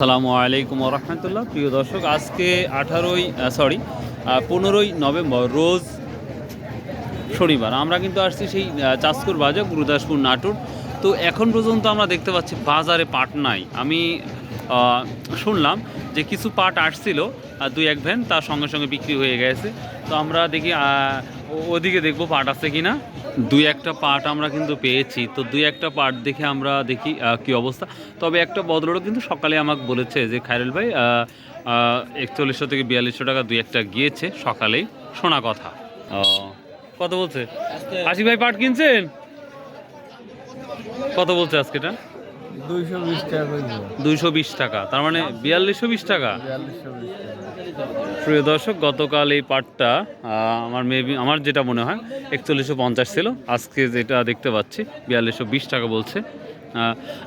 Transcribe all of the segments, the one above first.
আসসালামু আলাইকুম রহমতুল্লাহ। প্রিয় দর্শক, আজকে আঠারোই সরি পনেরোই নভেম্বর, রোজ শনিবার। আমরা কিন্তু আসছি সেই চাঁদপুর বাজার, গুরুদাসপুর, নাটোর। তো এখন পর্যন্ত আমরা দেখতে পাচ্ছি বাজারে পাট নাই। আমি শুনলাম যে কিছু পাট আসছিল দুই এক ভ্যান তার সঙ্গে সঙ্গে বিক্রি হয়ে গেছে। তো আমরা দেখি ওদিকে দেখব পাট আছে কি না দুই একটা পাট আমরা কিন্তু পেয়েছি। তো দুই একটা পাট দেখে আমরা দেখি কি অবস্থা। তবে একটা ভদ্রলোক কিন্তু সকালে আমাকে বলেছে যে খায়রুল ভাই একচল্লিশশো থেকে বিয়াল্লিশশো টাকা দুই একটা গিয়েছে সকালেই। শোনা কথা। ও কত বলছে? আশিক ভাই পাট কিনছেন? কত বলছে আজকেটা? দুইশো বিশ টাকা তার মানে বিয়াল্লিশশো বিশ টাকা? প্রিয় দর্শক গতকাল এই পাটটা আমার মেবি আমার যেটা মনে হয় একচল্লিশশো পঞ্চাশ ছিল। আজকে যেটা দেখতে পাচ্ছি বিয়াল্লিশশো বিশ টাকা বলছে।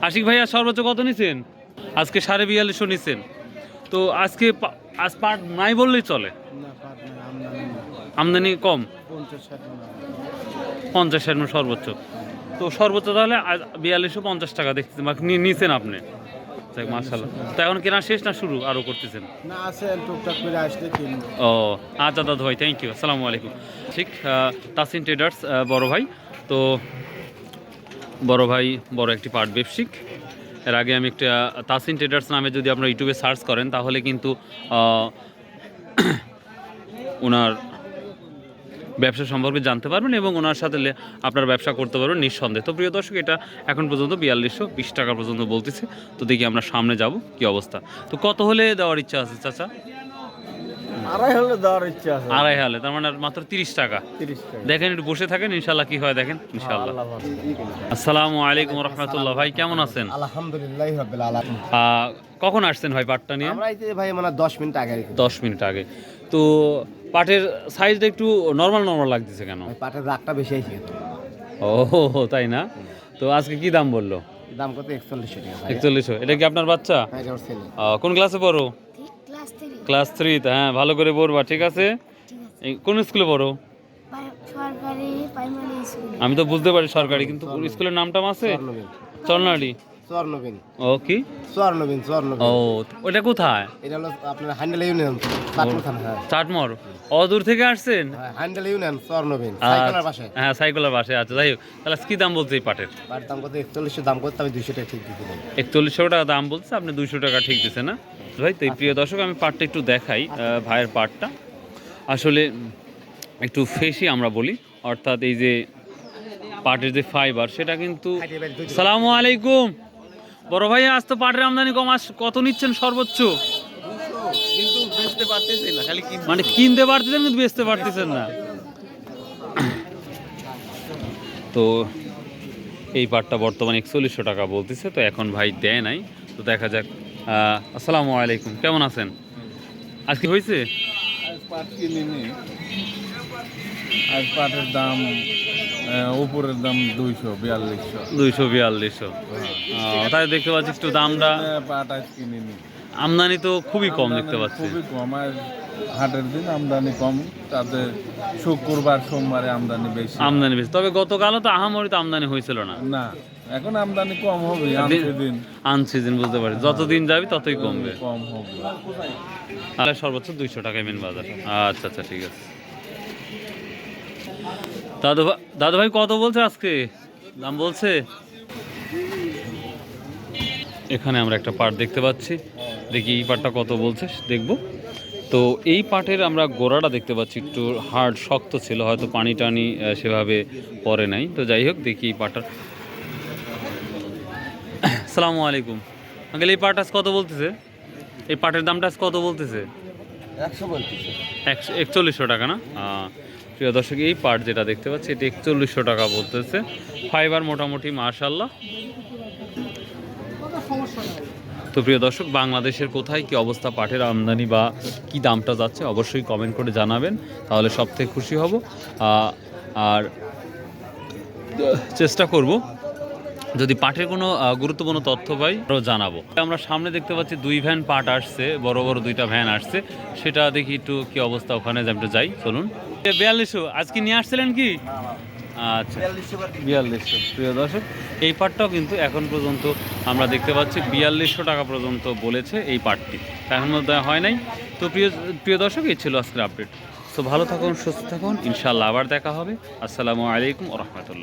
আশিক ভাইয়া সর্বোচ্চ কত নিছেন? আজকে সাড়ে বিয়াল্লিশশো নিছেন। তো আজকে আজ পাট নাই বললেই চলে। আমদানি কম? পঞ্চাশ ষাট না পঞ্চাশ ষাট সর্বোচ্চ। তো সর্বোচ্চ তাহলে বিয়াল্লিশশো পঞ্চাশ টাকা দেখতেছেন বা নি- নিছেন আপনি। মার্শাল্লাহ তো এখন কেনা শেষ না শুরু আরও করতেছেন? না আছে টুকটাক করে আসলে ও আচ্ছা দাদু ভাই থ্যাংক ইউ আসসালামু আলাইকুম। ঠিক তাসিন ট্রেডার্স বড় ভাই। তো বড় ভাই বড় একটি পাট ব্যবসিক এর আগে আমি একটা তাসিন ট্রেডার্স নামে যদি আপনারা ইউটিউবে সার্চ করেন তাহলে কিন্তু ওনার ব্যবসা সম্পর্কে জানতে পারবেন এবং ওনার সাথে আপনার ব্যবসা করতে পারবেন নিঃসন্দেহে। তো প্রিয় দর্শক এটা এখন পর্যন্ত বিয়াল্লিশশো বিশ টাকা পর্যন্ত বলতেছে। তো দেখি আমরা সামনে যাব কি অবস্থা। তো কত হলে দেওয়ার ইচ্ছা আছে চাচা? আড়াই হলে দেওয়ার ইচ্ছা আছে। আড়াই হালে তার মানে মাত্র তিরিশ টাকা। দেখেন একটু বসে থাকেন ইনশাল্লাহ কি হয় দেখেন ইনশাল্লাহ আসসালামু আলাইকুম রহমতুল্লাহ। ভাই কেমন আছেন? আলহামদুলিল্লাহ রাব্বিল আলামিন। কখন আসছেন ভাই পাটটা নিয়ে? আমরা এই ভাই মানে দশ মিনিট আগে। এসেছি। দশ মিনিট আগে। তো পাটের সাইজটা একটু নর্মাল নর্মাল লাগতেছে কেন? পাটের রাগটা বেশি আইছে ও তাই না? তো আজকে কি দাম বলল? দাম কত? একচল্লিশশো টাকা একচল্লিশশো। এটা কি আপনার বাচ্চা? হ্যাঁ এটা ওর ছেলে। কোন ক্লাসে পড়ো? ক্লাস থ্রি হ্যাঁ ভালো করে পড়বা ঠিক আছে? এই কোন স্কুলে পড়ো? সরকারি প্রাইমারি স্কুল আমি তো বুঝতে পারি সরকারি কিন্তু স্কুলের নামটা আছে? চলনাড়ি। স্বর্ণবিন ও কি? স্বর্ণবিন স্বর্ণবিন ও ওটা কোথায়? এটা হলো আপনার হ্যান্ডেল ইউনিয়ন চাটমোর হ্যাঁ। চাটমোর? অদূর থেকে আসছেন? হ্যাঁ, হ্যান্ডেল ইউনিয়ন স্বর্ণবিন সাইকেলের পাশে। হ্যাঁ সাইকেলের পাশে আছে যাই হোক। তাহলে কি দাম বলছে এই পাটের? পাটের দাম কত একচল্লিশশো দাম করতে আমি দুইশো টাকা ঠিক দিতে একচল্লিশশো টাকা দাম বলছে আপনি দুইশো টাকা ঠিক দিচ্ছে না? ভাই তো এই প্রিয় দর্শক আমি পাটটা একটু দেখাই ভাইয়ের পাটটা। আসলে একটু ফেসি আমরা বলি অর্থাৎ এই যে পাটের যে ফাইবার সেটা কিন্তু সালামু আলাইকুম। বড় ভাই আজ তো পাটের আমদানি কম আস কত নিচ্ছেন সর্বোচ্চ? মানে কিনতে পারতেছেন কিন্তু বেচতে পারতেছেন না। তো এই পাটটা বর্তমানে একচল্লিশশো টাকা বলতেছে তো এখন ভাই দেয় নাই। তো দেখা যাক আসসালামু আলাইকুম কেমন আছেন? আজকে হয়েছে? আজ পাটের দাম উপরের দাম দুইশো বিয়াল্লিশশো। দুইশো বিয়াল্লিশশো। তাই দেখতে পাচ্ছি একটু দামটা। পাট আজ কিনিনি। আমদানি তো খুবই কম দেখতে পাচ্ছি। খুবই কম আর হাটের দিন আমদানি কম। তাতে শুক্রবার সোমবারে আমদানি বেশি। আমদানি বেশি। তবে গতকালও তো আহামরি তো আমদানি হয়েছিল না। না এখন আমদানি কম হবে আনছে দিন। আনসিজন বুঝতে পারি যতদিন যাবি ততই কমবে। কম হবে। সর্বোচ্চ দুইশো টাকায় মেন বাজার। আচ্ছা আচ্ছা ঠিক আছে। দাদু ভাই দাদু ভাই কত বলছে আজকে? দাম বলছে? এখানে আমরা একটা পাট দেখতে পাচ্ছি। দেখি এই পাটটা কত বলছে দেখব। তো এই পাটের আমরা গোড়াটা দেখতে পাচ্ছি একটু হার্ড শক্ত ছিল হয়তো পানি টানি সেভাবে পরে নাই। তো যাই হোক দেখি এই পাটার সালামু আলাইকুম। আঙ্কেল এই পাট আজ কত বলতেছে? এই পাটের দামটা আজ কত বলতেছে? একশো বলতেছে। একশো একচল্লিশশো টাকা না? প্রিয় দর্শক, এই পার্ট যেটা দেখতে পাচ্ছি, এটি একচল্লিশশো টাকা বলতেছে। ফাইবার মোটামুটি মাশাল্লাহ তো প্রিয় দর্শক, বাংলাদেশের কোথায় কি অবস্থা, পাটের আমদানি বা কি দামটা যাচ্ছে, অবশ্যই কমেন্ট করে জানাবেন। তাহলে সব থেকে খুশি হব। আর চেষ্টা করব যদি পাটের কোনো গুরুত্বপূর্ণ তথ্য পাই আরও জানাব। আমরা সামনে দেখতে পাচ্ছি দুই ভ্যান পাট আসছে, বড় বড় দুইটা ভ্যান আসছে। সেটা দেখি একটু কি অবস্থা ওখানে যে যাই, চলুন। বিয়াল্লিশশো, আজকে নিয়ে আসছিলেন কি? আচ্ছা বিয়াল্লিশশো, প্রিয় দর্শক, এই পাটটাও কিন্তু এখন পর্যন্ত আমরা দেখতে পাচ্ছি বিয়াল্লিশশো টাকা পর্যন্ত বলেছে এই পাটটি। মধ্যে হয় নাই। তো প্রিয় প্রিয় দর্শক, এই ছিল আজকের আপডেট। তো ভালো থাকুন, সুস্থ থাকুন ইনশাল্লাহ আবার দেখা হবে। আসসালামু আলাইকুম রহমতুল্লাহ।